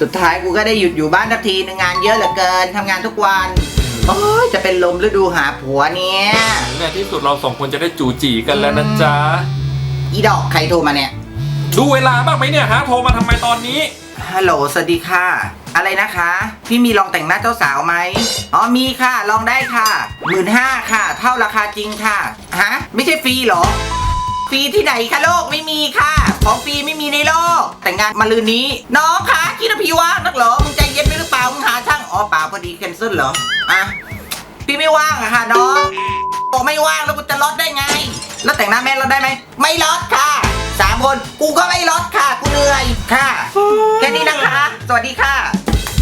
สุดท้ายกูก็ได้หยุดอยู่บ้านทักทีนึงงานเยอะเหลือเกินทำงานทุกวันโอ้ยจะเป็นลมฤดูหาผัวเนี่ยเนี่ยที่สุดเราสองคนจะได้จูจีกันแล้วนะจ๊ะ อีดอกใครโทรมาเนี่ย ดูเวลาบ้างไหมเนี่ยฮะ โทรมาทำไมตอนนี้ ฮัลโหล สวัสดีค่ะ อะไรนะคะ พี่มีลองแต่งหน้าเจ้าสาวไหม อ๋อ มีค่ะ ลองได้ค่ะหมื่นห้าค่ะ เท่าราคาจริงค่ะ ฮะ ไม่ใช่ฟรีเหรอ ฟรีที่ไหนคะโลกไม่มีค่ะ ของฟรีไม่มีในโลก แต่งงานมาลืนนี้ น้องคะคิดว่าพี่ว่างนักเหรอมึงใจเย็นไปหรือเปล่ามึงหาช่างอ๋อเปล่าพอดีแคนเซิลเหรออะพี่ไม่ว่างอะค่ะน้องโอ้ไม่ว่างแล้วกูจะลดได้ไง แล้วแต่งหน้าแม่ลดได้ไหมไม่ลดค่ะสามคนกูก็ไม่ลดค่ะกูเหนื่อยค่ะ แค่นี้นะคะ สวัสดีค่ะ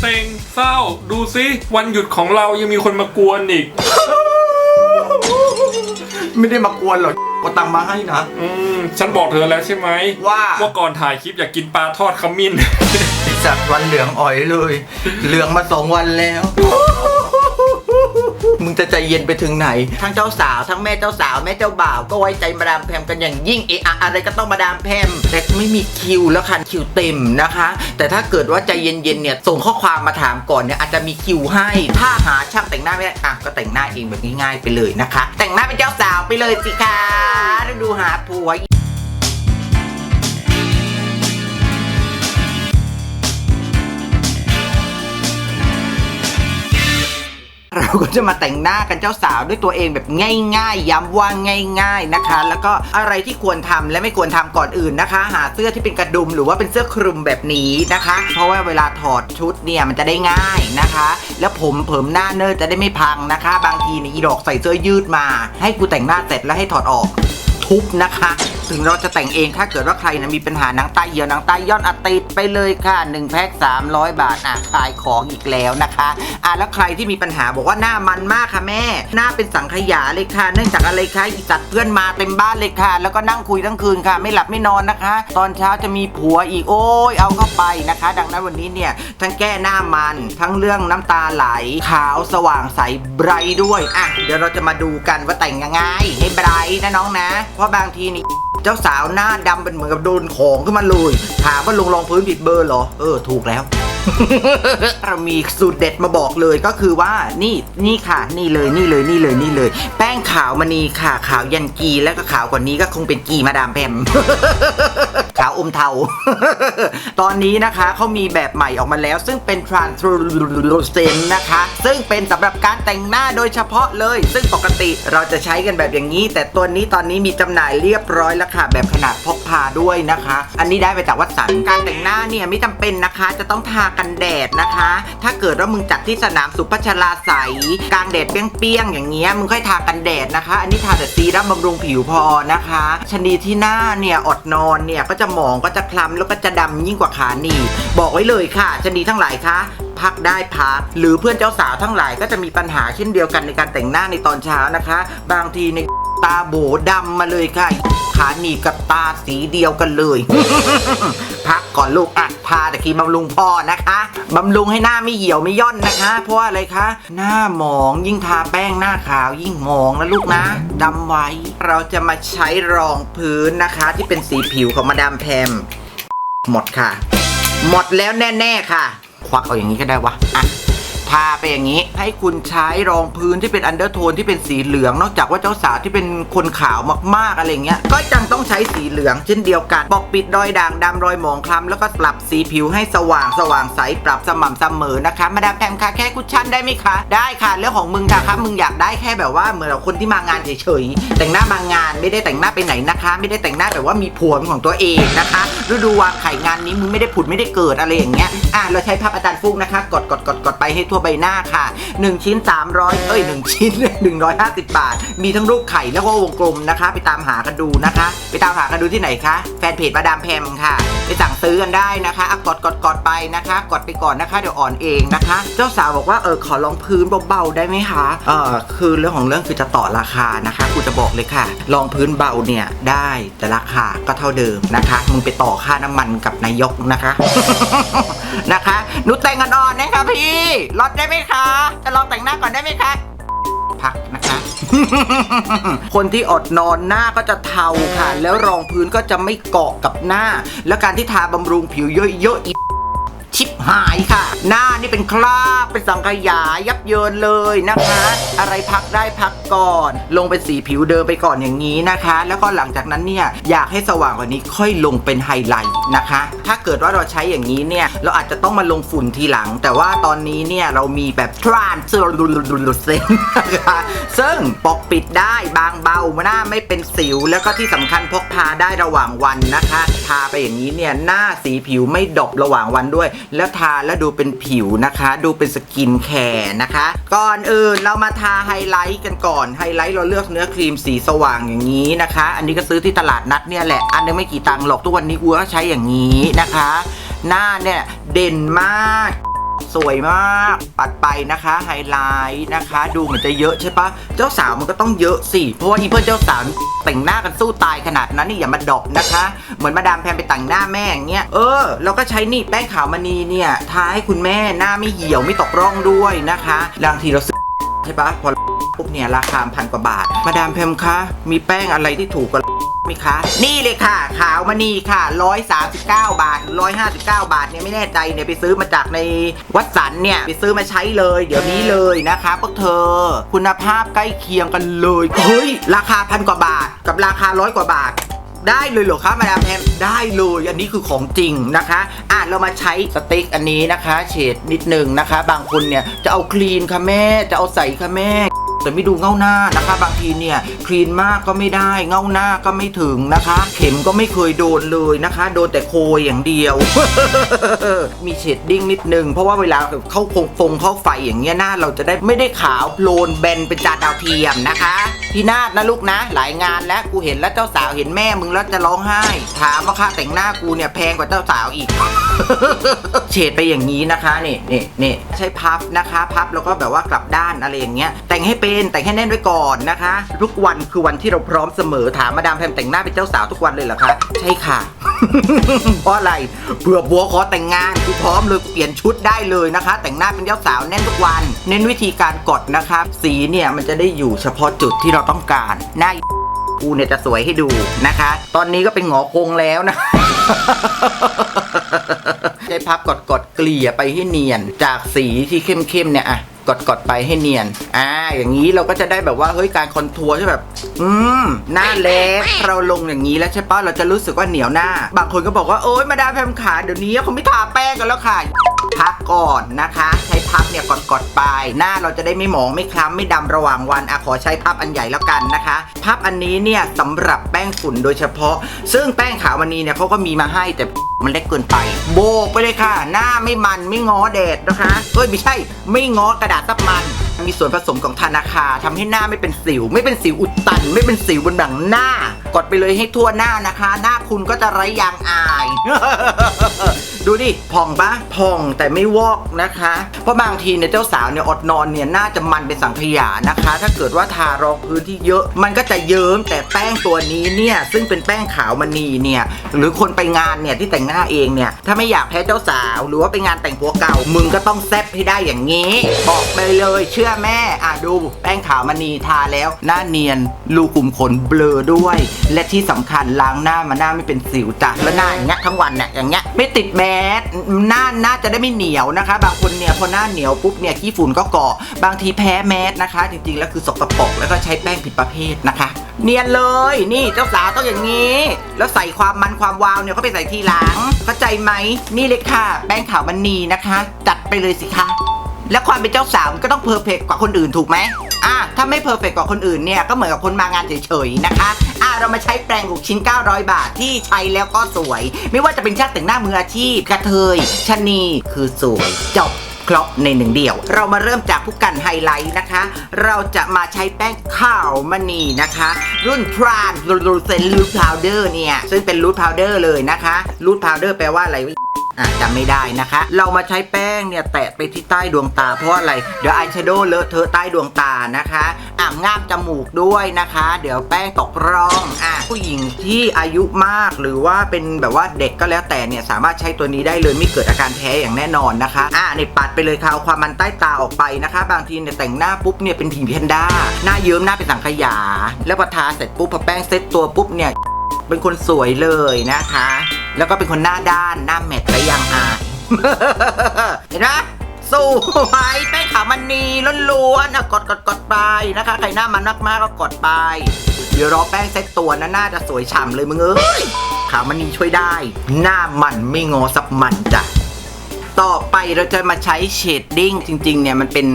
เซ็งเศร้าดูซิวันหยุดของเรายังมีคนมากวนอีก ไม่ได้มากวนหรอก ก็ตังมาให้นะ อืมฉันบอกเธอแล้วใช่ไหมว่า ว่าก่อนถ่ายคลิปอยากกินปลาทอดขมิ้น จัดวันเหลืองอ่อยเลย เหลืองมาสองวันแล้ว มึงจะใจเย็นไปถึงไหน ทั้งเจ้าสาวทั้งแม่เจ้าสาวแม่เจ้าบ่าวก็ไว้ใจมาดามแพมกันอย่างยิ่งเอะอะอะไรก็ต้องมาดามแพมแต่ไม่มีคิวแล้วค่ะคิวเต็มนะคะ แต่ถ้าเกิดว่าใจเย็นๆเนี่ยส่งข้อความมาถามก่อนเนี่ยอาจจะมีคิวให้ ถ้าหาช่างแต่งหน้าไม่ได้อะก็แต่งหน้าเองแบบง่ายๆไปเลยนะคะ แต่งหน้าเป็นเจ้าสาวไปเลยสิคะดูหาผัว เราก็จะมาแต่งหน้ากันเจ้าสาวด้วยตัวเองแบบง่าย ๆ ย้ำว่าง่าย ๆนะคะ แล้วก็อะไรที่ควรทำและไม่ควรทำก่อนอื่นนะคะ หาเสื้อที่เป็นกระดุมหรือว่าเป็นเสื้อคลุมแบบนี้นะคะ เพราะว่าเวลาถอดชุดเนี่ยมันจะได้ง่ายนะคะ แล้วผมเผิมหน้าเนิร์จะได้ไม่พังนะคะ บางทีเนี่ยอีดอกใส่เสื้อยืดมา ให้กูแต่งหน้าเสร็จแล้วให้ถอดออกทุบนะคะ ถึงเราจะแต่งเองถ้าเกิดว่าใครนะมีปัญหาหนังใต้เหี่ยวหนังใต้ย่อนอติดไปเลยค่ะ1แพ็ค300 บาทอะขายของอีกแล้วนะคะอะแล้วใครที่มีปัญหาบอกว่าหน้ามันมากค่ะแม่ หน้าเป็นสังขยาเลยค่ะเนื่องจากอะไรคะอีจัดเพื่อนมาเต็มบ้านเลยค่ะ แล้วก็นั่งคุยทั้งคืนค่ะ ไม่หลับไม่นอนนะคะ ตอนเช้าจะมีผัวอีกโอ้ยเอาเข้าไปนะคะ ดังนั้นวันนี้เนี่ยทั้งแก้หน้ามันทั้งเรื่องน้ำตาไหลขาวสว่างใสไบรด้วยอะเดี๋ยวเราจะมาดูกันว่าแต่งยังไงให้ไบรท์นะน้องนะ เพราะบางทีนี่เจ้าสาวหน้าดำเป็นเหมือนกับโดนของขึ้นมาเลย ถามว่าลงรองพื้นผิดเบอร์เหรอ เออ ถูกแล้ว เรามีสูตรเด็ดมาบอกเลยก็คือว่านี่นี่ค่ะ นี่เลยนี่เลยนี่เลยนี่เลย แป้งขาวมณีค่ะ ขาวยันกีแล้วก็ขาวกว่านี้ก็คงเป็นกีมาดามแพมขาวอมเทา ตอนนี้นะคะเขามีแบบใหม่ออกมาแล้ว ซึ่งเป็น translucent นะคะ ซึ่งเป็นสำหรับการแต่งหน้าโดยเฉพาะเลย ซึ่งปกติเราจะใช้กันแบบอย่างนี้ แต่ตัวนี้ตอนนี้มีจำหน่ายเรียบร้อยแล้วค่ะ แบบขนาดพกพาด้วยนะคะ อันนี้ได้ไปจากวัดสันการแต่งหน้าเนี่ยไม่จำเป็นนะคะ จะต้องทากันแดดนะคะ ถ้าเกิดว่ามึงจัดที่สนามสุพัชราใสกลางแดดเปรี้ยงๆอย่างเงี้ยมึงค่อยทากันแดดนะคะ อันนี้ทาแต่ซีรั่มบำรุงผิวพอนะคะชนีที่หน้าเนี่ยอดนอนเนี่ยก็จะหมองก็จะคล้ำแล้วก็จะดำยิ่งกว่าขาหนีบบอกไว้เลยค่ะชนีทั้งหลายคะพักได้พักหรือเพื่อนเจ้าสาวทั้งหลายก็จะมีปัญหาเช่นเดียวกันในการแต่งหน้าในตอนเช้านะคะ บางทีใน ตาโบดำมาเลยค่ะ ขาหนีบกับตาสีเดียวกันเลย พักก่อนลูกอะทาต่ครีมบำรุงพ่อนะคะบำรุงให้หน้าไม่เหี่ยวไม่ย่อนนะคะ เพราะอะไรคะ หน้าหมองยิ่งทาแป้งหน้าขาวยิ่งหมองนะลูกนะดำไว้เราจะมาใช้รองพื้นนะคะ ที่เป็นสีผิวของมาดามแพมหมดค่ะ หมดแล้วแน่ ๆ ค่ะ ควักเอาอย่างนี้ก็ได้วะอะ ทาไปอย่างนี้ ให้คุณใช้รองพื้นที่เป็นอันเดอร์โทนที่เป็นสีเหลือง นอกจากว่าเจ้าสาวที่เป็นคนขาวมากๆอะไรเงี้ยก็จังต้องใช้สีเหลืองเช่นเดียวกันปกปิดรอยด่างดำรอยหมองคล้ำแล้วก็ปรับสีผิวให้สว่างสว่างใสปรับสม่ำเสมอนะคะ มาดามแพมค่ะแค่คุชชั่นได้ไหมคะ ได้ค่ะเรื่องของมึงค่ะครับมึงอยากได้แค่แบบว่าเหมือนกับคนที่มางานเฉยๆแต่งหน้ามางานไม่ได้แต่งหน้าไปไหนนะคะ ไม่ได้แต่งหน้าแบบว่ามีผัวนของตัวเองนะคะฤดูวางไข่งานนี้มึงไม่ได้ผุดไม่ได้เกิดอะไรอย่างเงี้ยอะเราใช้ภาพอาจารย์ฟุกนะคะ กดกดกดกดไปให้ทั่วใบหน้าค่ะ 1 ชิ้น 300 เอ้ย 1 ชิ้น 150 บาท มีทั้งรูปไข่แล้วก็วงกลมนะคะ ไปตามหากันดูนะคะ ไปตามหากันดูที่ไหนคะ แฟนเพจมาดามแพมค่ะ ไปสั่งซื้อกันได้นะคะอะกดกดกดไปนะคะ กดไปก่อนนะคะเดี๋ยวอ่อนเองนะคะ เจ้าสาวบอกว่าเออขอลองพื้นเบาๆได้ไหมคะเออคือเรื่องของเรื่องคือจะต่อราคานะคะกูจะบอกเลยค่ะ ลองพื้นเบาเนี่ยได้แต่ราคาก็เท่าเดิมนะคะมึงไปต่อค่าน้ำมันกับนายกนะคะนะคะหนูแต่งกันอ่อนนะคะพี่ลดได้ไหมคะ จะลองแต่งหน้าก่อนได้ไหมคะ พักนะคะ คนที่อดนอนหน้าก็จะเทาค่ะ แล้วรองพื้นก็จะไม่เกาะกับหน้า แล้วการที่ทาบำรุงผิวเยอะๆอีชิบ หายค่ะ หน้านี่เป็นคราบเป็นสังขยายับเยินเลยนะคะ อะไรพักได้พักก่อน ลงเป็นสีผิวเดิมไปก่อนอย่างนี้นะคะ แล้วก็หลังจากนั้นเนี่ยอยากให้สว่างกว่านี้ค่อยลงเป็นไฮไลท์นะคะ ถ้าเกิดว่าเราใช้อย่างนี้เนี่ยเราอาจจะต้องมาลงฝุ่นทีหลัง แต่ว่าตอนนี้เนี่ยเรามีแบบทรานซ์ลูเซนนะคะซึ่งปกปิดได้บางเบาหน้าไม่เป็นสิว แล้วก็ที่สำคัญพกพาได้ระหว่างวันนะคะ ทาไปอย่างนี้เนี่ยหน้าสีผิวไม่ดบระหว่างวันด้วย แล้วทาแล้วดูเป็นผิวนะคะ ดูเป็นสกินแคร์นะคะ ก่อนอื่นเรามาทาไฮไลท์กันก่อนไฮไลท์เราเลือกเนื้อครีมสีสว่างอย่างนี้นะคะ อันนี้ก็ซื้อที่ตลาดนัดเนี่ยแหละอันนี้ไม่กี่ตังค์หรอกทุกวันนี้กูก็ใช้อย่างนี้นะคะ หน้าเนี่ยเด่นมาก สวยมากปัดไปนะคะไฮไลท์นะคะ ดูเหมือนจะเยอะใช่ปะเจ้าสาวมันก็ต้องเยอะสิ เพราะว่าอีเพื่อนเจ้าสาวแต่งหน้ากันสู้ตายขนาดนั้นนี่อย่ามาดอกนะคะ เหมือนมาดามแพมไปแต่งหน้าแม่อย่างเงี้ยเออเราก็ใช้นี่แป้งขาวมณีเนี่ยทาให้คุณแม่หน้าไม่เหี่ยวไม่ตกร่องด้วยนะคะบางทีเราซื้อใช่ปะพอปุ๊บเนี่ยราคาพันกว่าบาท มาดามแพมคะมีแป้งอะไรที่ถูกกว่า ไหมคะนี่เลยค่ะ ขาวมณีค่ะ 139 บาท 159 บาทเนี่ยไม่แน่ใจเนี่ยไปซื้อมาจากในวัดสันเนี่ยไปซื้อมาใช้เลย เดี๋ยวนี้เลยนะคะพวกเธอ คุณภาพใกล้เคียงกันเลยเฮ้ยราคาพันกว่าบาท กับราคาร้อยกว่าบาทได้เลยเหรอคะมาดามแพมได้เลยอันนี้คือของจริงนะคะอะเรามาใช้สติ๊กอันนี้นะคะ เฉดนิดนึงนะคะ บางคนเนี่ยจะเอาคลีนค่ะแม่จะเอาใสค่ะแม่ แต่ไม่ดูเงาหน้านะคะ บางทีเนี่ยคลีนมากก็ไม่ได้เงาหน้าก็ไม่ถึงนะคะ เข็มก็ไม่เคยโดนเลยนะคะ โดนแต่โคยอย่างเดียว มีเชดดิ้งนิดนึง เพราะว่าเวลาเข้าคงฟงเข้าไฟอย่างเงี้ยหน้า เราจะได้ไม่ได้ขาวโพลนแบนเป็นจานดาวเทียมนะคะพี่นาดนะลูกนะ หลายงานแล้วกูเห็นแล้วเจ้าสาวเห็นแม่มึงแล้วจะร้องไห้ ถามว่าค่าแต่งหน้ากูเนี่ยแพงกว่าเจ้าสาวอีกเฉดไปอย่างนี้นะคะนี่นี่นี่ใช้พับนะคะ พับแล้วก็แบบว่ากลับด้านอะไรอย่างเงี้ย แต่งให้เป็นแต่งให้แน่นไว้ก่อนนะคะ ทุกวันคือวันที่เราพร้อมเสมอถามมาดามแพมแต่งหน้าเป็นเจ้าสาวทุกวันเลยเหรอคะใช่ค่ะเพราะอะไรเผื่อบัวขอแต่งงานกูพร้อมเลยกูเปลี่ยนชุดได้เลยนะคะ แต่งหน้าเป็นเจ้าสาวแน่นทุกวัน เน้นวิธีการกดนะคะสีเนี่ยมันจะได้อยู่เฉพาะจุดที่เราต้องการหน้ากูเนี่ยจะสวยให้ดูนะคะ ตอนนี้ก็เป็นหงอคงแล้วนะใช้พับกดกดๆเกลี่ยไปให้เนียน จากสีที่เข้มๆเนี่ยอะ กดกดๆไปให้เนียน อ่า อย่างนี้เราก็จะได้แบบว่าเฮ้ยการคอนทัวร์ใช่แบบ อืม หน้าเล็กเราลงอย่างนี้แล้วใช่ปะเราจะรู้สึกว่าเหนียวหน้า บางคนก็บอกว่าโอ๊ยมาดามแพมขาเดี๋ยวนี้เขาไม่ทาแป้งกันแล้วค่ะพักก่อนนะคะ ใช้พับเนี่ยกดกดๆไป หน้าเราจะได้ไม่หมองไม่คล้ำไม่ดำระหว่างวันอะขอใช้พับอันใหญ่แล้วกันนะคะ พับอันนี้เนี่ยสำหรับแป้งฝุ่นโดยเฉพาะ ซึ่งแป้งขาววันนี้เนี่ยเขาก็มีมาให้แต่มันเล็กเกินไป โบกไปเลยค่ะ หน้าไม่มันไม่ง้อแดดนะคะเอ้ยไม่ใช่ ไม่ง้อกระดาษซับมันมีส่วนผสมของธนาคาทำให้หน้าไม่เป็นสิว ไม่เป็นสิวอุดตัน ไม่เป็นสิวบนดังหน้า ดไปเลยให้ทั่วหน้านะคะ หน้าคุณก็จะไร้ยางอาย ดูดิผ่องปะผ่องแต่ไม่วอกนะคะ เพราะบางทีเนี่ยเจ้าสาวเนี่ยอดนอนเนี่ยน่าจะมันเป็นสังขยานะคะ ถ้าเกิดว่าทารองพื้นที่เยอะ มันก็จะเยิ้มแต่แป้งตัวนี้เนี่ยซึ่งเป็นแป้งขาวมณีเนี่ยหรือคนไปงานเนี่ยที่แต่งหน้าเองเนี่ยถ้าไม่อยากแพ้เจ้าสาว หรือว่าไปงานแต่งผัวเก่ามึงก็ต้องแซบให้ได้อย่างนี้บอกไปเลยเชื่อแม่อะดู แป้งขาวมณีทาแล้ว หน้าเนียนรูขุมขนเบลอด้วยและที่สำคัญล้างหน้ามาหน้าไม่เป็นสิวจ้ะแล้วหน้าอย่างเงี้ยทั้งวันเนี่ยอย่างเงี้ยไม่ติดแมสหน้าหน้าจะได้ไม่เหนียวนะคะ บางคนเนี่ยพอหน้าเหนียวปุ๊บเนี่ยขี้ฝุ่นก็เกาะบางทีแพ้แมสนะคะ จริงๆแล้วคือสกปรกแล้วก็ใช้แป้งผิดประเภทนะคะ เนียนเลยนี่เจ้าสาวต้องอย่างนี้ แล้วใส่ความมันความวาวเนี่ยเขาไปใส่ทีหลังเข้าใจไหมนี่เลยค่ะ แป้งขาวมันนีนะคะ จัดไปเลยสิคะและความเป็นเจ้าสาวก็ต้องเพอร์เฟกกว่าคนอื่นถูกไหม อะถ้าไม่เพอร์เฟกกว่าคนอื่นเนี่ยก็เหมือนกับคนมางานเฉยๆนะคะอะเรามาใช้แปรง6ชิ้น 900 บาทที่ใช้แล้วก็สวย ไม่ว่าจะเป็นช่างแต่งหน้ามืออาชีพ กระเทยชะนีคือสวยจบครบในหนึ่งเดียว เรามาเริ่มจากผู้กันไฮไลท์นะคะ เราจะมาใช้แป้งข้าวมณีนะคะ รุ่นทรานรูเซนรูทพาวเดอร์เนี่ย ซึ่งเป็นรูทพาวเดอร์เลยนะคะรูทพาวเดอร์แปลว่าอะไร อะจำไม่ได้นะคะ เรามาใช้แป้งเนี่ยแตะไปที่ใต้ดวงตาเพราะอะไร เดี๋ยวอายแชโดว์เลอะเทอะใต้ดวงตานะคะอะงามจมูกด้วยนะคะ เดี๋ยวแป้งตกร่องอะผู้หญิงที่อายุมากหรือว่าเป็นแบบว่าเด็กก็แล้วแต่เนี่ยสามารถใช้ตัวนี้ได้เลยไม่เกิดอาการแพ้อย่างแน่นอนนะคะอะเนี่ยปัดไปเลยค่ะเอาความมันใต้ตาออกไปนะคะ บางทีเนี่ยแต่งหน้าปุ๊บเนี่ยเป็นทีแพนด้าหน้าเยิ้มหน้าเป็นสังขยา แล้วพอทาเสร็จปุ๊บพอแป้งเซ็ตตัวปุ๊บเนี่ย เป็นคนสวยเลยนะคะ แล้วก็เป็นคนหน้าด้านหน้าแมทและยังอายเห็นไหมสู้ไว้แป้งขาวมันนีล้วนๆอะกดกดกดไปนะคะ ใครหน้ามันมากๆก็กดไป เดี๋ยวรอแป้งเซ็ตตัวนะหน้าจะสวยฉ่ำเลยมึงเอ้ยขาวมันนีช่วยได้ หน้ามันไม่งอสับมันจ้ะ ต่อไปเราจะมาใช้เชดดิ้งจริง ๆ เนี่ยมันเป็น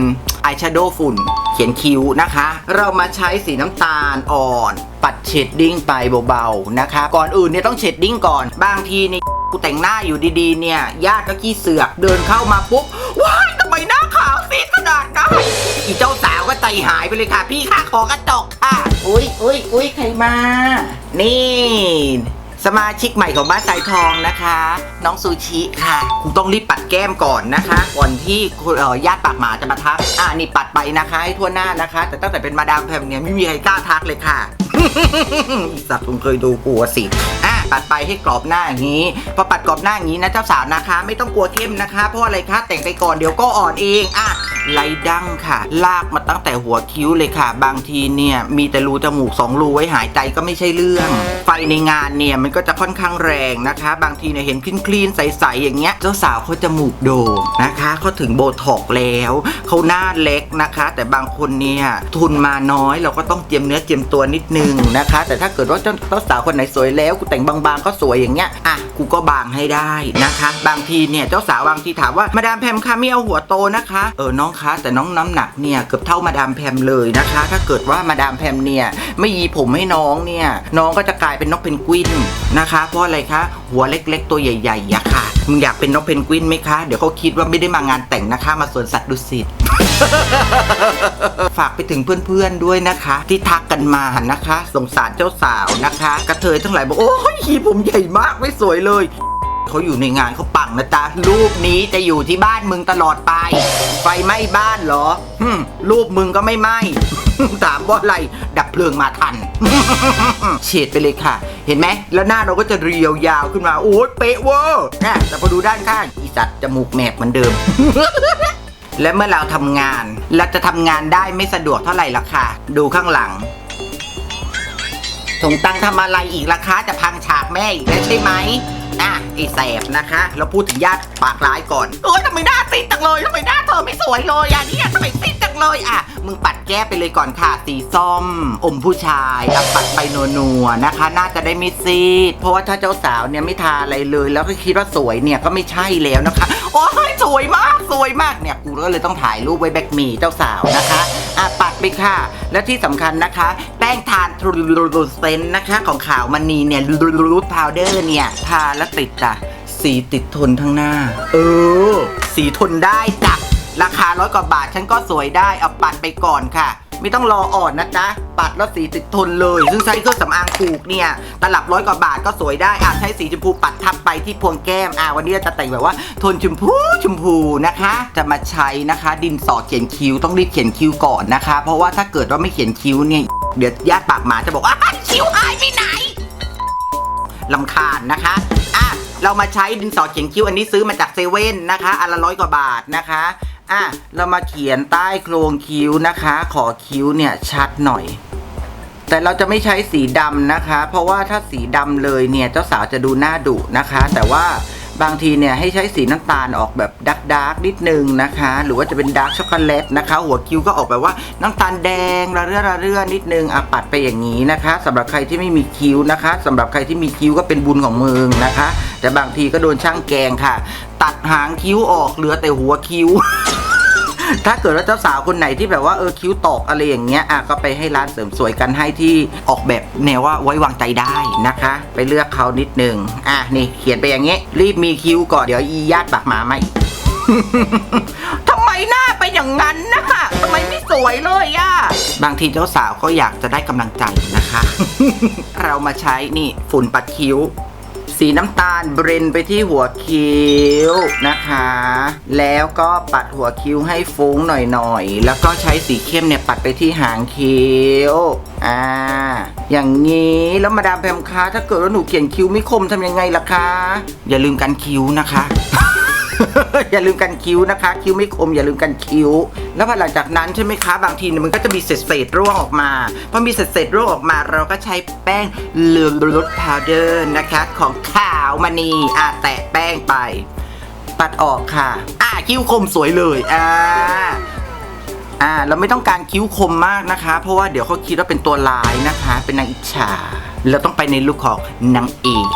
อายแชโดว์ฝุ่น เขียนคิ้วนะคะ เรามาใช้สีน้ำตาลอ่อน ปัดเชดดิ้งไปเบาๆนะคะ ก่อนอื่นเนี่ยต้องเชดดิ้งก่อน บางทีในกูแต่งหน้าอยู่ดีๆ เนี่ยญาติก็ขี้เสือกเดินเข้ามาปุ๊บว้ายทำไมหน้าขาวซีดขนาดนั้นอีเจ้าสาวก็ใจหายไปเลยค่ะ พี่ค่ะขอกระจกค่ะ อุ้ยอุ้ยอุ้ยใครมา นี่ สมาชิกใหม่ของบ้านสายทองนะคะ น้องซูชิค่ะคุณต้องรีบปัดแก้มก่อนนะคะ ก่อนที่เอ่อญาติปากหมาจะมาทักอ่านี่ปัดไปนะคะ ให้ทั่วหน้านะคะ แต่ตั้งแต่เป็นมาดามแพมเนี่ยไม่มีใครกล้าทักเลยค่ะ อีสัตว์คุณเคยดูกลัวสิอะปัดไปให้กรอบหน้าอย่างนี้พอปัดกรอบหน้าอย่างนี้นะเจ้าสาวนะคะ ไม่ต้องกลัวเข้มนะคะ เพราะอะไรคะแต่งไปก่อนเดี๋ยวก็อ่อนเองอะ ไล่ดั้งค่ะ ลากมาตั้งแต่หัวคิ้วเลยค่ะ บางทีเนี่ยมีแต่รูจมูกสองรูไว้หายใจก็ไม่ใช่เรื่อง ไฟในงานเนี่ยมันก็จะค่อนข้างแรงนะคะ บางทีเนี่ยเห็นคลีนๆใสๆอย่างเงี้ยเจ้าสาวเขาจมูกโด่งนะคะเขาถึงโบท็อกแล้วเขาหน้าเล็กนะคะ แต่บางคนเนี่ยทุนมาน้อยเราก็ต้องเจียมเนื้อเจียมตัวนิดนึงนะคะ แต่ถ้าเกิดว่าเจ้าเจ้าสาวคนไหนสวยแล้วกูแต่งบางๆก็สวยอย่างเงี้ยอะกูก็บางให้ได้นะคะ บางทีเนี่ยเจ้าสาวบางทีถามว่ามาดามแพมคะไม่เอาหัวโตนะคะเออน้องคะแต่น้องน้ำหนักเนี่ยเกือบเท่ามาดามแพมเลยนะคะ ถ้าเกิดว่ามาดามแพมเนี่ยไม่ยีผมให้น้องเนี่ยน้องก็จะกลายเป็นนกเพนกวินนะคะ เพราะอะไรคะหัวเล็กๆ ตัวใหญ่ๆอะค่ะมึงอยากเป็นนกเพนกวินไหมคะ เดี๋ยวเขาคิดว่าไม่ได้มางานแต่งนะคะ มาสวนสัตว์ดุสิตฝากไปถึงเพื่อนๆด้วยนะคะ ที่ทักกันมานะคะ สงสารเจ้าสาวนะคะ กระเทยทั้งหลายบอกโอ้ยหีผมใหญ่มากไม่สวยเลย เขาอยู่ในงานเขาปังนะจ๊ะรูปนี้จะอยู่ที่บ้านมึงตลอดไป ไฟไหม้บ้านเหรอหึ่มรูปมึงก็ไม่ไหม้ ถามว่าอะไรดับเพลิงมาทัน เฉดไปเลยค่ะ เห็นไหมแล้วหน้าเราก็จะเรียวยาวขึ้นมาโอ้ยเป๊ะเวอร์นะแต่พอดูด้านข้างอีสัตว์จมูกแมบเหมือนเดิม และเมื่อเราทำงานเราจะทำงานได้ไม่สะดวกเท่าไหร่ล่ะค่ะ ดูข้างหลังถุงตังทำอะไรอีกราคาจะพังฉากแม่อีกแล้วใช่ไหมะไอ้แสบนะคะ เราพูดถึงญาติปากร้ายก่อนโอ้ยทำไมหน้าติดจังเลยทำไมหน้าเธอไม่สวยเลยอ่างนี้ทำไมติดจังเลยอะ มึงปัดแก้ไปเลยก่อนค่ะ สีส้ม อมผู้ชายอะปัดไปนัวๆนะคะ น่าจะได้ไม่ซีด เพราะว่าถ้าเจ้าสาวเนี่ยไม่ทาอะไรเลย แล้วก็คิดว่าสวยเนี่ยก็ไม่ใช่แล้วนะคะ โอ้ยสวยมากสวยมากเนี่ยกูก็เลยต้องถ่ายรูปไว้แบ็กมีเจ้าสาวนะคะอะปัดไปค่ะ และที่สำคัญนะคะ แป้งทานทรูลูเซนนะคะของขาวมันนีเนี่ยรูรูพาวเดอร์เนี่ยทาแล้วติดจ้ะสีติดทนทั้งหน้า เออ สีทนได้จ้ะ ราคาร้อยกว่าบาทฉันก็สวยได้เอาปัดไปก่อนค่ะ ไม่ต้องรออ่อนนะจ๊ะปัดแล้วสีติดทนเลย ซึ่งใช้เครื่องสำอางถูกเนี่ย ตลับร้อยกว่าบาทก็สวยได้อาจใช้สีชมพูปัดทับไปที่พวงแก้มอ่าวันนี้จะแต่งแบบว่าโทนชมพูชมพูนะคะ จะมาใช้นะคะ ดินสอเขียนคิ้วต้องรีบเขียนคิ้วก่อนนะคะ เพราะว่าถ้าเกิดว่าไม่เขียนคิ้วเนี่ยเดี๋ยวญาติปากหมาจะบอกว่าคิ้วหายไปไหนลำคาญนะคะอะเรามาใช้ดินสอเขียนคิ้วอันนี้ซื้อมาจากเซเว่นนะคะอันละร้อยกว่าบาทนะคะ อะ เรามาเขียนใต้โครงคิ้วนะคะ ขอคิ้วเนี่ยชัดหน่อย แต่เราจะไม่ใช้สีดำนะคะ เพราะว่าถ้าสีดำเลยเนี่ยเจ้าสาวจะดูหน้าดุนะคะ แต่ว่า บางทีเนี่ยให้ใช้สีน้ำตาลออกแบบดักดักนิดนึงนะคะ หรือว่าจะเป็นดาร์กช็อกโกแลตนะคะ หัวคิ้วก็ออกแบบว่าน้ำตาลแดงระเรื่อระเรื่อนิดนึงอะปัดไปอย่างนี้นะคะสำหรับใครที่ไม่มีคิ้วนะคะสำหรับใครที่มีคิ้วก็เป็นบุญของมึงนะคะ แต่บางทีก็โดนช่างแกงค่ะ ตัดหางคิ้วออกเหลือแต่หัวคิ้ว ถ้าเกิดว่าเจ้าสาวคนไหนที่แบบว่าเออคิ้วตกอะไรอย่างเงี้ยอะก็ไปให้ร้านเสริมสวยกันให้ที่ออกแบบแนวว่าไว้วางใจได้นะคะ ไปเลือกเขานิดนึงอะนี่เขียนไปอย่างเงี้ยรีบมีคิ้วก่อนเดี๋ยวอีญาติปากหมาไม่ทำไมหน้าเป็นอย่างนั้นนะคะทำไมไม่สวยเลยอะบางทีเจ้าสาวก็อยากจะได้กำลังใจนะคะ เรามาใช้นี่ฝุ่นปัดคิ้ว สีน้ำตาลเบรนไปที่หัวคิ้วนะคะ แล้วก็ปัดหัวคิ้วให้ฟุ้งหน่อยๆ แล้วก็ใช้สีเข้มเนี่ยปัดไปที่หางคิ้ว อ่า อย่างนี้แล้วมาดามแพมคะถ้าเกิดว่าหนูเขียนคิ้วไม่คมทำยังไงล่ะคะ อย่าลืมกันคิ้วนะคะ อย่าลืมกันคิ้วนะคะ คิ้วไม่คมอย่าลืมกันคิ้ว แล้วพอหลังจากนั้นใช่ไหมคะบางทีเนี่ยมันก็จะมีเศษเศษร่วงออกมาพอมีเศษเศษร่วงออกมา เราก็ใช้แป้งเลือรสพาวเดอร์นะคะ ของขาวมณีอะแตะแป้งไป ปัดออกค่ะ อ่าคิ้วคมสวยเลยอ่าอ่าเราไม่ต้องการคิ้วคมมากนะคะ เพราะว่าเดี๋ยวเขาคิดว่าเป็นตัวร้ายนะคะ เป็นนางอิจฉาเราต้องไปในลุคของนางเอก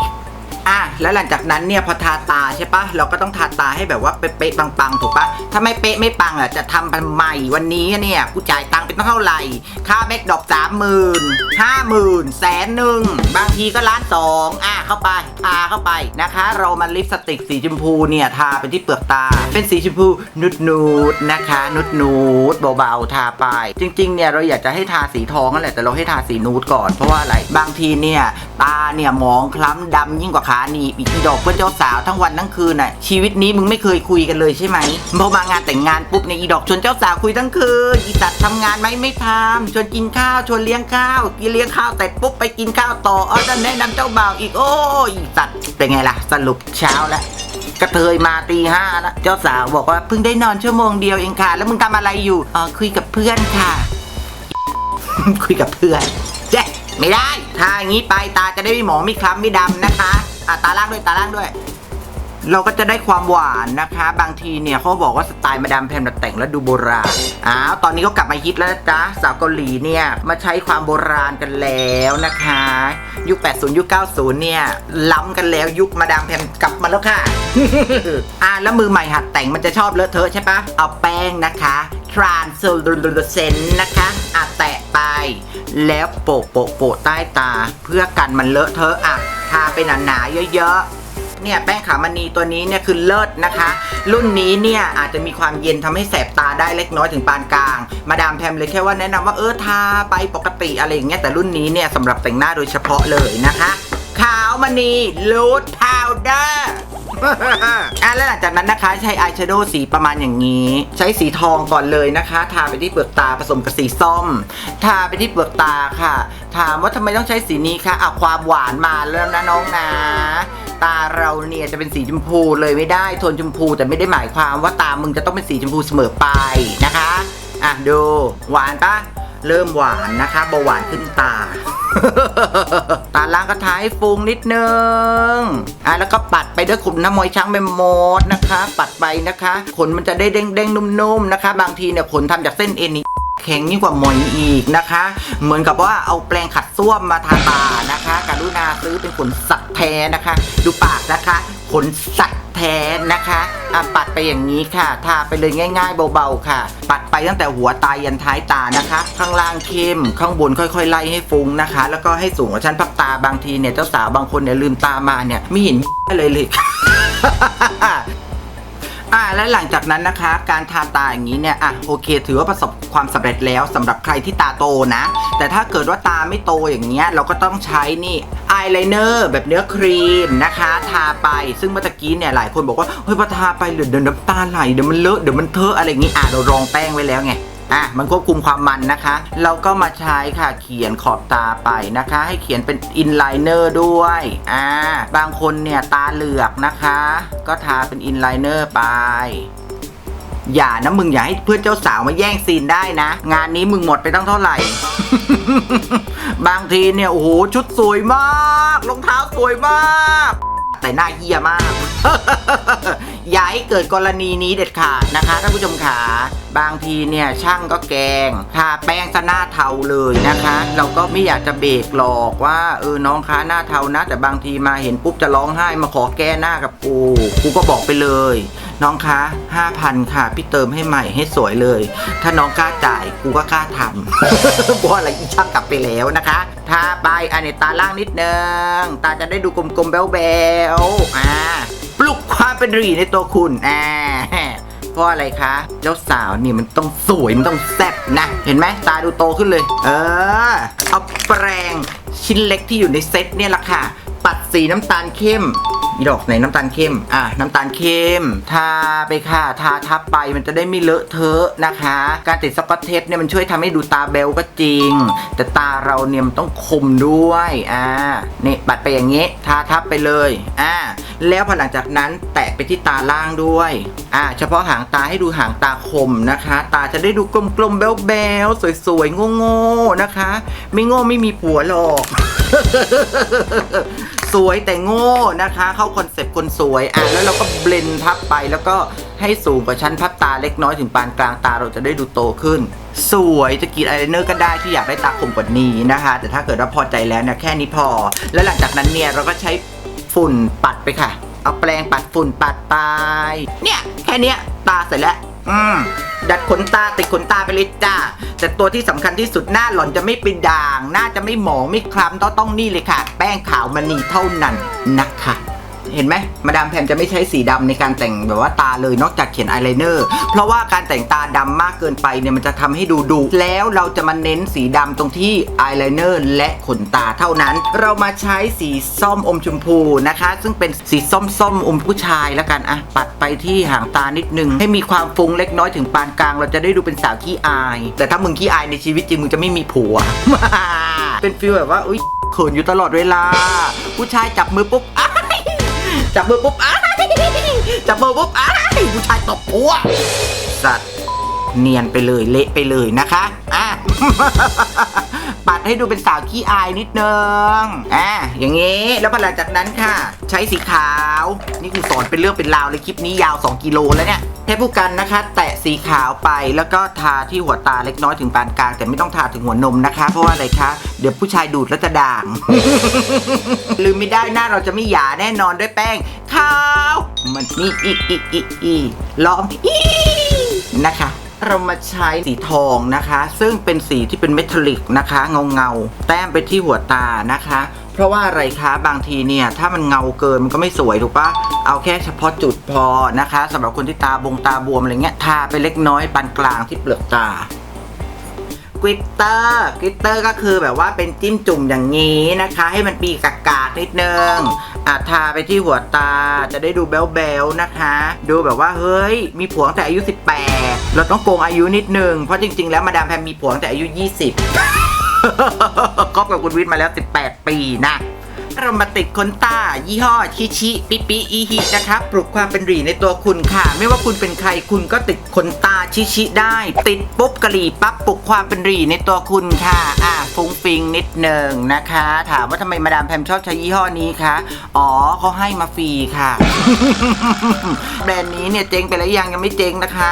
อะแล้วหลังจากนั้นเนี่ยพอทาตาใช่ปะเราก็ต้องทาตาให้แบบว่าเป๊ะๆปังๆถูกปะถ้าไม่เป๊ะไม่ปังอะจะทำทำไมวันนี้เนี่ยกูจ่ายตังค์เป็นเท่าไหร่ ค่าแม็กดอกสามหมื่นห้าหมื่นแสนหนึ่งบางทีก็ล้านสองอะเข้าไปทาเข้าไปนะคะ เรามาลิปสติกสีชมพูเนี่ยทาไปที่เปลือกตา เป็นสีชมพูนุดนูดนะคะ นุดนูดเบาๆทาไป จริงๆเนี่ยเราอยากจะให้ทาสีทองนั่นแหละแต่เราให้ทาสีนูดก่อนเพราะว่าอะไรบางทีเนี่ยตาเนี่ยมองคล้ำดำยิ่งกว่าขาหนีบอีกทีดอกเพื่อนเจ้าสาวทั้งวันทั้งคืนน่ะชีวิตนี้มึงไม่เคยคุยกันเลยใช่ไหมพอมางานแต่งงานปุ๊บเนี่ยอีดอกชวนเจ้าสาวคุยทั้งคืนอีสัตว์ทำงานไหมไม่ทำชวนกินข้าวชวนเลี้ยงข้าวกินเลี้ยงข้าวแต่ปุ๊บไปกินข้าวต่อเอาจะแนะนำเจ้าบ่าวอีกโอ้ยอีสัตว์เป็นไงล่ะ สรุปเช้าแล้วกระเทยมาตีห้าแล้วเจ้าสาวบอกว่าเพิ่งได้นอนชั่วโมงเดียวเองค่ะ แล้วมึงทำอะไรอยู่อ๋อคุยกับเพื่อนค่ะ คุยกับเพื่อนเจ๊ไม่ได้ ถ้าอย่างนี้ไปตาจะได้ไม่หมองไม่คล้ำไม่ดำนะคะ อะตาล่างด้วยตาล่างด้วย เราก็จะได้ความหวานนะคะ บางทีเนี่ยเขาบอกว่าสไตล์มาดามแพมแต่งแล้วดูโบราณอ้าวตอนนี้ก็กลับมาฮิตแล้วนะจ๊ะสาวเกาหลีเนี่ยมาใช้ความโบราณกันแล้วนะคะยุค 80 ยุค 90 เนี่ยล้ำกันแล้วยุคมาดามแพมกลับมาแล้วค่ะ อ่าแล้วมือใหม่หัดแต่งมันจะชอบเลอะเทอะใช่ปะเอาแป้งนะคะ translucent นะคะอะแตะไป แล้วโปะโปะโปะใต้ตา เพื่อกันมันเลอะเทอะอะทาไปหนาๆเยอะๆ เนี่ยแป้งขาวมณีตัวนี้เนี่ยคือเลิศนะคะ รุ่นนี้เนี่ยอาจจะมีความเย็นทำให้แสบตาได้เล็กน้อยถึงปานกลาง มาดามแพมเลยแค่ว่าแนะนำว่าเออทาไปปกติอะไรอย่างเงี้ยแต่รุ่นนี้เนี่ยสำหรับแต่งหน้าโดยเฉพาะเลยนะคะขาวมณีลูดพาวเดอร์อะแล้วหลังจากนั้นนะคะใช้อายแชโดว์สีประมาณอย่างนี้ ใช้สีทองก่อนเลยนะคะ ทาไปที่เปลือกตาผสมกับสีส้ม ทาไปที่เปลือกตาค่ะ ถามว่าทำไมต้องใช้สีนี้คะอะความหวานมาแล้วนะน้องนะ ตาเราเนี่ยจะเป็นสีชมพูเลยไม่ได้โทนชมพูแต่ไม่ได้หมายความว่าตามึงจะต้องเป็นสีชมพูเสมอไปนะคะ อะดูหวานปะเริ่มหวานนะคะเบาหวานขึ้นตา ตาล่างก็ทาให้ฟุ้งนิดนึงอะแล้วก็ปัดไปด้วยขุนน้ำมวยช้างเบมโมดนะคะ ปัดไปนะคะ ขนมันจะได้เด้งๆนุ่มๆนะคะ บางทีเนี่ยขนทำจากเส้นเอ็นนี่แข็งยิ่งกว่าหมอยอีกนะคะ เหมือนกับว่าเอาแปรงขัดส้วมมาทาตานะคะ รุณาซื้อเป็นขนสัตว์แท้นะคะ ดูปากนะคะขนสัตว์แท้นะคะอะปัดไปอย่างนี้ค่ะทาไปเลยง่าย ๆ เบาๆค่ะ ปัดไปตั้งแต่หัวตายันท้ายตานะคะ ข้างล่างเข้ม ข้างบนค่อย ๆ ไล่ให้ฟุ้งนะคะ แล้วก็ให้สูงกว่าชั้นพักตาบางทีเนี่ยเจ้าสาวบางคนเนี่ยลืมตามาเนี่ยไม่เห็นเลยเลย อ่าและหลังจากนั้นนะคะ การทาตาอย่างนี้เนี่ยอะโอเค ถือว่าประสบความสำเร็จแล้วสำหรับใครที่ตาโตนะ แต่ถ้าเกิดว่าตาไม่โตอย่างเงี้ยเราก็ต้องใช้นี่อายไลเนอร์แบบเนื้อครีมนะคะ ทาไปซึ่งเมื่อกี้เนี่ยหลายคนบอกว่าเฮ้ยพอทาไปเดี๋ยวเดี๋ยวน้ำตาไหลเดี๋ยวมันเลอะเดี๋ยวมันเทอะอะไรอย่างงี้อะเรารองแป้งไว้แล้วไง อะมันควบคุมความมันนะคะ เราก็มาใช้ค่ะเขียนขอบตาไปนะคะ ให้เขียนเป็นอินไลเนอร์ด้วยอ่าบางคนเนี่ยตาเหลือกนะคะ ก็ทาเป็นอินไลเนอร์ไปอย่านะมึงอย่าให้เพื่อนเจ้าสาวมาแย่งซีนได้นะ งานนี้มึงหมดไปตั้งเท่าไหร่ บางทีเนี่ย โอ้โห ชุดสวยมากรองเท้าสวยมาก แต่หน้าเฮียมาก อย่าให้เกิดกรณีนี้เด็ดขาดนะคะท่านผู้ชมขาบางทีเนี่ยช่างก็แกงทาแป้งซะหน้าเทาเลยนะคะ เราก็ไม่อยากจะเบรกหรอกว่าเออน้องคะหน้าเทานะ แต่บางทีมาเห็นปุ๊บจะร้องไห้มาขอแก้หน้ากับกูกูก็บอกไปเลย น้องคะ5,000ค่ะพี่เติมให้ใหม่ให้สวยเลย ถ้าน้องกล้าจ่ายกูก็กล้าทำเพราะอะไรอีช่างกลับไปแล้วนะคะทาไปอันนี้ตาล่างนิดนึงตาจะได้ดูกลมๆแบ๊วๆอ่า ปลุกความเป็นรีในตัวคุณอ่าเพราะอะไรคะเจ้าสาวนี่มันต้องสวยมันต้องแซ่บนะ เห็นไหมตาดูโตขึ้นเลย เออ เอาแปรงชิ้นเล็กที่อยู่ในเซ็ตเนี่ยแหละค่ะ สีน้ำตาลเข้มอีดอกไหนน้ำตาลเข้ม อะน้ำตาลเข้ม ทาไปค่ะ ทาทับไปมันจะได้ไม่เลอะเทอะนะคะ การติดสกอตเทปเนี่ยมันช่วยทำให้ดูตาเบลก็จริง แต่ตาเราเนี่ยมันต้องคมด้วย อ่า นี่ปัดไปอย่างงี้ ทาทับไปเลย อ่า แล้วพอหลังจากนั้นแตะไปที่ตาล่างด้วย อ่า เฉพาะหางตาให้ดูหางตาคมนะคะ ตาจะได้ดูกลมๆแบ๊วๆสวยๆโง่ๆนะคะ ไม่โง่ไม่มีผัวหรอก สวยแต่โง่นะคะ เข้าคอนเซปต์คนสวยอะแล้วเราก็เบลนพับไปแล้วก็ให้สูงกว่าชั้นพับตาเล็กน้อยถึงปานกลางตาเราจะได้ดูโตขึ้น สวยจะกรีดอายไลเนอร์ก็ได้ที่อยากได้ตาคมกว่านี้นะคะ แต่ถ้าเกิดว่าพอใจแล้วเนี่ยแค่นี้พอ แล้วหลังจากนั้นเนี่ยเราก็ใช้ฝุ่นปัดไปค่ะ เอาแปรงปัดฝุ่นปัดไป เนี่ยแค่เนี้ยตาเสร็จแล้วอืม ดัดขนตาติดขนตาไปเลยจ้าแต่ตัวที่สำคัญที่สุดหน้าหล่อนจะไม่เป็นด่าง หน้าจะไม่หมองไม่คล้ำต้องต้องนี่เลยค่ะ แป้งขาวมณีเท่านั้นนะคะ เห็นไหมมาดามแพมจะไม่ใช้สีดำในการแต่งแบบว่าตาเลยนอกจากเขียนอายไลเนอร์เพราะว่าการแต่งตาดำมากเกินไปเนี่ยมันจะทำให้ดูดุแล้วเราจะมาเน้นสีดำตรงที่อายไลเนอร์และขนตาเท่านั้น เรามาใช้สีส้มอมชมพูนะคะ ซึ่งเป็นสีส้มส้มอมผู้ชายแล้วกันอะปัดไปที่หางตานิดนึง ให้มีความฟุ้งเล็กน้อยถึงปานกลาง เราจะได้ดูเป็นสาวขี้อาย แต่ถ้ามึงขี้อายในชีวิตจริงมึงจะไม่มีผัว เป็นฟีลแบบว่าอุ้ยเขินอยู่ตลอดเวลา ผู้ชายจับมือปุ๊บ จับมือปุ๊บอ้ายจับมือปุ๊บอ้ายผู้ชายตบหัวสัตว์ เนียนไปเลยเละไปเลยนะคะอะปัดให้ดูเป็นสาวขี้อายนิดนึงอะอย่างงี้แล้วพอหลังจากนั้นค่ะ ใช้สีขาว นี่คือสอนเป็นเรื่องเป็นราวเลยคลิปนี้ยาว 2 กิโลแล้วเนี่ยเทพผู้กันนะคะ แตะสีขาวไปแล้วก็ทาที่หัวตาเล็กน้อยถึงปานกลาง แต่ไม่ต้องทาถึงหัวนมนะคะ เพราะว่าอะไรคะเดี๋ยวผู้ชายดูดแล้วจะด่าง ลืมไม่ได้หน้าเราจะไม่หยาแน่นอนด้วยแป้งขาว มันนี่อีอีอีอีลองอีนะคะ เรามาใช้สีทองนะคะ ซึ่งเป็นสีที่เป็นเมทัลลิกนะคะเงาเงาแต้มไปที่หัวตานะคะ เพราะว่าอะไรคะบางทีเนี่ย ถ้ามันเงาเกินมันก็ไม่สวยถูกปะเอาแค่เฉพาะจุดพอนะคะสำหรับคนที่ตาบงตาบวมอะไรเงี้ยทาไปเล็กน้อยปานกลางที่เปลือกตากริตเตอร์กริตเตอร์ก็คือแบบว่าเป็นจิ้มจุ่มอย่างนี้นะคะ ให้มันปีกากากๆนิดนึงอาทาไปที่หัวตาจะได้ดูแบ๊วๆนะคะ ดูแบบว่าเฮ้ย มีผัวตั้งแต่อายุ18 เราต้องโกงอายุนิดนึง เพราะจริง ๆ แล้วมาดามแพมมีผัวตั้งแต่อายุ 20คบกับคุณวิทย์มาแล้ว 18 ปีนะเรามาติดขนตายี่ห้อชิชิปิปิอีฮินะคะปลุกความเป็นหรีในตัวคุณค่ะ ไม่ว่าคุณเป็นใครคุณก็ติดขนตาชิชิได้ ติดปุ๊บกะหรี่ปั๊บปลุกความเป็นหรีในตัวคุณค่ะ อะฟุ้งฟิงนิดหนึ่งนะคะ ถามว่าทำไมมาดามแพมชอบใช้ยี่ห้อนี้คะอ๋อเขาให้มาฟรีค่ะ แบรนด์นี้เนี่ยเจ๊งไปแล้วยังยังไม่เจ๊งนะคะ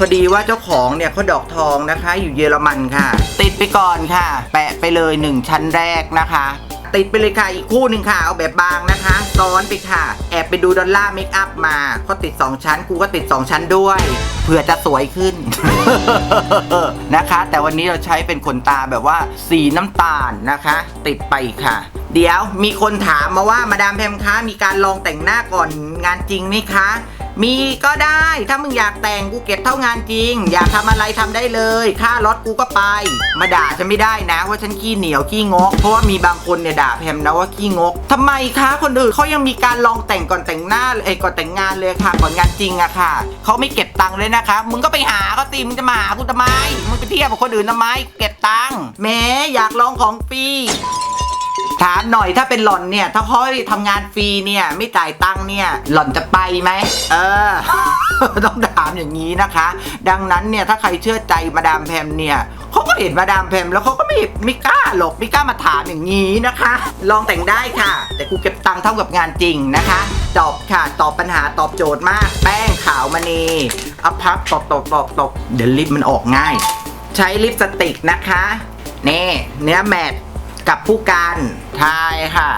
พอดีว่าเจ้าของเนี่ยเขาดอกทองนะคะ อยู่เยอรมันค่ะ ติดไปก่อนค่ะ แปะไปเลยหนึ่งชั้นแรกนะคะ ติดไปเลยค่ะอีกคู่หนึ่งค่ะเอาแบบบางนะคะซ้อนไปค่ะ แอบไปดูดอลลาร์เมคอัพมาเขาติด 2 ชั้นกูก็ติด 2 ชั้นด้วยเผื่อจะสวยขึ้น นะคะ แต่วันนี้เราใช้เป็นขนตาแบบว่าสีน้ำตาลนะคะ ติดไปค่ะ เดี๋ยวมีคนถามมาว่ามาดามแพมคะมีการลองแต่งหน้าก่อนงานจริงไหมคะ มีก็ได้ถ้ามึงอยากแต่งกูเก็บเท่างานจริง อยากทำอะไรทำได้เลยค่ารถกูก็ไป มาด่าฉันไม่ได้นะว่าฉันขี้เหนียวขี้งก เพราะว่ามีบางคนเนี่ยด่าแพมนะว่าขี้งกทำไมคะคนอื่นเขายังมีการลองแต่งก่อนแต่งหน้าเอยก่อนแต่งงานเลยค่ะ ก่อนงานจริงอะค่ะเขาไม่เก็บตังค์เลยนะคะ มึงก็ไปหาเขาสิมึงจะมาหากูทำไมมึงไปเทียบกับคนอื่นทำไมเก็บตังค์แหม้อยากลองของฟรี ถามหน่อยถ้าเป็นหล่อนเนี่ย ถ้าเขาทำงานฟรีเนี่ย ไม่จ่ายตังค์เนี่ย หล่อนจะไปไหมเออ ต้องถามอย่างนี้นะคะ ดังนั้นเนี่ยถ้าใครเชื่อใจมาดามแพมเนี่ยเขาก็เห็นมาดามแพมแล้วเขาก็ไม่ไม่กล้าหรอกไม่กล้ามาถามอย่างนี้นะคะ ลองแต่งได้ค่ะ แต่กูเก็บตังค์เท่ากับงานจริงนะคะตอบค่ะตอบปัญหาตอบโจทย์มาก แป้งขาวมณีอาพับตบตบตบตบเดี๋ยวลิปมันออกง่าย ใช้ลิปสติกนะคะนี่เนื้อแมตต์ กับผู้การทายค่ะ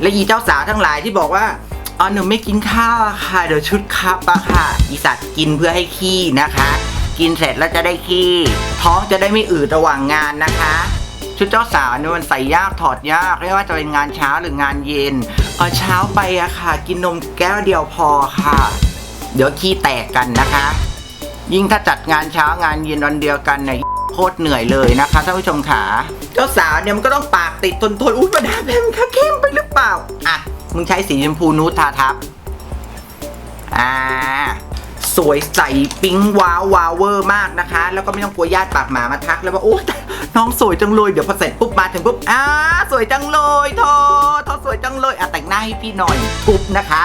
และยีเจ้าสาวทั้งหลายที่บอกว่าอ๋อหนูไม่กินข้าวค่ะ เดี๋ยวชุดคับอะค่ะ อีสัตว์กินเพื่อให้ขี้นะคะ กินเสร็จแล้วจะได้ขี้ ท้องจะได้ไม่อืดระหว่างงานนะคะ ชุดเจ้าสาวเนี่ยมันใส่ยากถอดยากไม่ว่าจะเป็นงานเช้าหรืองานเย็นเออเช้าไปอะค่ะ กินนมแก้วเดียวพอค่ะ เดี๋ยวขี้แตกกันนะคะ ยิ่งถ้าจัดงานเช้างานเย็นวันเดียวกันเนี่ยโคตรเหนื่อยเลยนะคะท่านผู้ชมขา เจ้าสาวเนี่ยมันก็ต้องปากติดทนทนอุ้ยมาดามแพมค่ะเข้มไปหรือเปล่า อะ มึงใช้สีชมพูนูดทาทับ อ่า สวยใสปิ๊งว้าววาวเวอร์มากนะคะ แล้วก็ไม่ต้องกลัวญาติปากหมามาทักแล้วว่าโอ้น้องสวยจังเลย เดี๋ยวพอเสร็จปุ๊บมาถึงปุ๊บอ่าสวยจังเลยทอทอสวยจังเลย อะแต่งหน้าให้พี่หน่อยปุ๊บนะคะ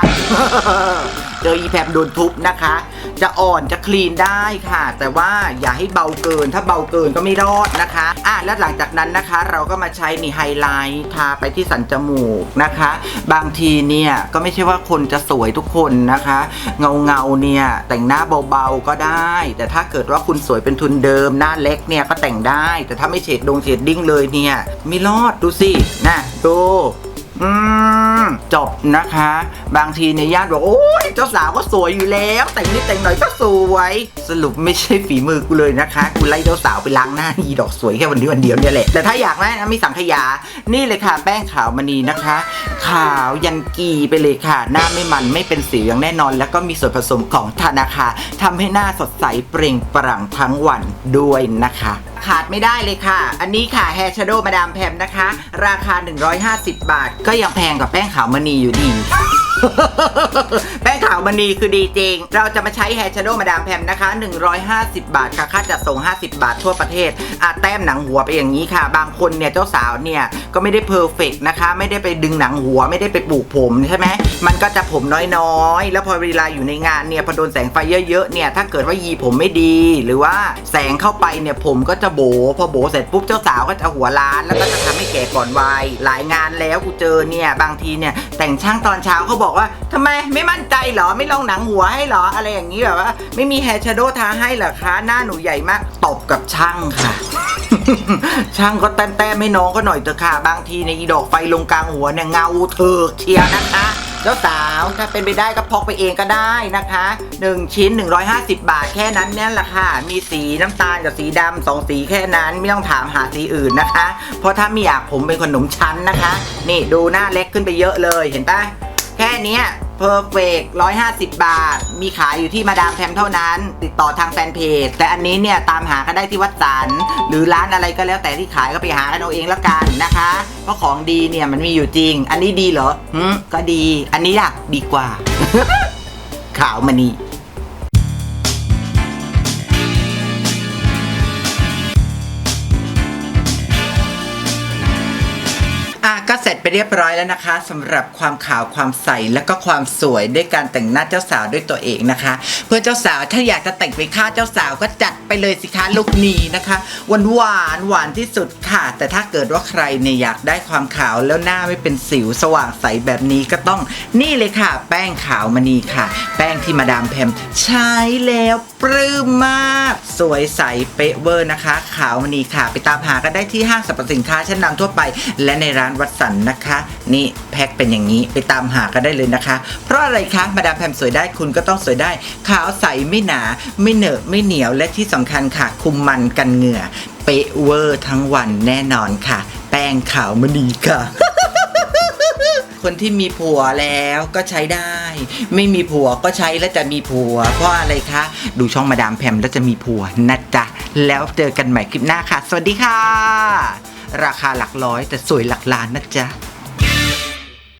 จออีแพมโดนทุบนะคะ จะอ่อนจะคลีนได้ค่ะ แต่ว่าอย่าให้เบาเกิน ถ้าเบาเกินก็ไม่รอดนะคะอะแล้วหลังจากนั้นนะคะ เราก็มาใช้นี่ไฮไลท์ทาไปที่สันจมูกนะคะ บางทีเนี่ยก็ไม่ใช่ว่าคนจะสวยทุกคนนะคะ เงาเงาเนี่ยแต่งหน้าเบาๆก็ได้ แต่ถ้าเกิดว่าคุณสวยเป็นทุนเดิมหน้าเล็กเนี่ยก็แต่งได้ แต่ถ้าไม่เฉดดงเฉดดิ้งเลยเนี่ยไม่รอดดูสินะดู อืมจบนะคะ บางทีเนี่ยญาติบอกโอ้ยเจ้าสาวก็สวยอยู่แล้ว แต่งนิดแต่งหน่อยก็สวย สรุปไม่ใช่ฝีมือกูเลยนะคะกูไล่เจ้าสาวไปล้างหน้าอีดอกสวยแค่วันนี้วันเดียวเนี่ยแหละแต่ถ้าอยากได้นะมีสังขยา นี่เลยค่ะแป้งขาวมณีนะคะ ขาวยันกีไปเลยค่ะ หน้าไม่มันไม่เป็นสิวอย่างแน่นอน แล้วก็มีส่วนผสมของธนาคารทำให้หน้าสดใสเปล่งปลั่งทั้งวันด้วยนะคะขาดไม่ได้เลยค่ะ อันนี้ค่ะแฮร์ชโดว์มาดามแพมนะคะ ราคา 150 บาท ก็ยังแพงกว่าแป้งขาวมณีอยู่ดี แป้งขาวมณีคือดีจริง เราจะมาใช้ Hair Shadow มาดามแพมนะคะ 150 บาทค่ะค่าจัดส่ง 50 บาททั่วประเทศอะแต้มหนังหัวไปอย่างนี้ค่ะ บางคนเนี่ยเจ้าสาวเนี่ยก็ไม่ได้เพอร์เฟกนะคะ ไม่ได้ไปดึงหนังหัวไม่ได้ไปปลูกผมใช่ไหมมันก็จะผมน้อยๆ แล้วพอเวลาอยู่ในงานเนี่ยพอโดนแสงไฟเยอะๆเนี่ยถ้าเกิดว่ายีผมไม่ดี หรือว่าแสงเข้าไปเนี่ยผมก็จะโบพอโบเสร็จปุ๊บเจ้าสาวก็จะหัวล้าน แล้วก็จะทำให้แก่ก่อนวัยหลายงานแล้วกูเจอเนี่ยบางทีเนี่ยแต่งช่างตอนเช้าเขาบอกอกว่าทำไมไม่มั่นใจเหรอไม่ลองหนังหัวให้เหรออะไรอย่างนี้แบบว่า ไม่มีแฮร์ชโดทาให้เหรอคะหน้าหนูใหญ่มากตบกับช่างค่ะ ช่างก็แต้มแต้มๆให้น้องก็หน่อยเถอะค่ะ บางทีในอีดอกไฟลงกลางหัวเนี่ยเงาเถิกเชียนะคะเจ้าสาวถ้าเป็นไปได้ก็พกไปเองก็ได้นะคะ 1 ชิ้น 150 บาทแค่นั้นเนี่ยแหละค่ะ มีสีน้ำตาลกับสีดำสองสีแค่นั้นไม่ต้องถามหาสีอื่นนะคะ เพราะถ้าไม่อยากผมเป็นขนมชั้นนะคะ นี่ดูหน้าเล็กขึ้นไปเยอะเลยเห็นปะ นี้เพอร์เฟก150บาท มีขายอยู่ที่มาดามแพมเท่านั้น ติดต่อทางแฟนเพจ แต่อันนี้เนี่ยตามหากันได้ที่วัดสัน หรือร้านอะไรก็แล้วแต่ที่ขายก็ไปหากันเอาเองแล้วกันนะคะ เพราะของดีเนี่ยมันมีอยู่จริง อันนี้ดีเหรอหืมก็ดี อันนี้ล่ะดีกว่า ขาวมณี จไปเรียบร้อยแล้วนะคะสำหรับความขาวความใสและก็ความสวยด้วยการแต่งหน้าเจ้าสาวด้วยตัวเองนะคะ เพื่อเจ้าสาวถ้าอยากจะแต่งไปฆ่าเจ้าสาวก็จัดไปเลยสิคะลุคนี้นะคะหวานหวานหวานที่สุดค่ะ แต่ถ้าเกิดว่าใครเนี่ยอยากได้ความขาวแล้วหน้าไม่เป็นสิวสว่างใสแบบนี้ก็ต้องนี่เลยค่ะ แป้งขาวมณีค่ะ แป้งที่มาดามแพมใช้แล้วปลื้มมาก สวยใสเป๊ะเวอร์นะคะ ขาวมณีค่ะ ไปตามหากันได้ที่ห้างสรรพสินค้าชั้นนำทั่วไป และในร้านวัดสันนะคะ นี่แพ็คเป็นอย่างนี้ไปตามหากันได้เลยนะคะ เพราะอะไรคะมาดามแพมสวยได้คุณก็ต้องสวยได้ ขาวใสไม่หนา ไม่เหนอะไม่เหนียวและที่สำคัญค่ะ คุมมันกันเหงื่อ เป๊ะเวอร์ทั้งวันแน่นอนค่ะ แป้งขาวมณีค่ะคนที่มีผัวแล้วก็ใช้ได้ ไม่มีผัวก็ใช้แล้วจะมีผัว เพราะอะไรคะ ดูช่องมาดามแพมแล้วจะมีผัวนะจ๊ะ แล้วเจอกันใหม่คลิปหน้าค่ะ สวัสดีค่ะ ราคาหลักร้อยแต่สวยหลักล้านนะจ๊ะ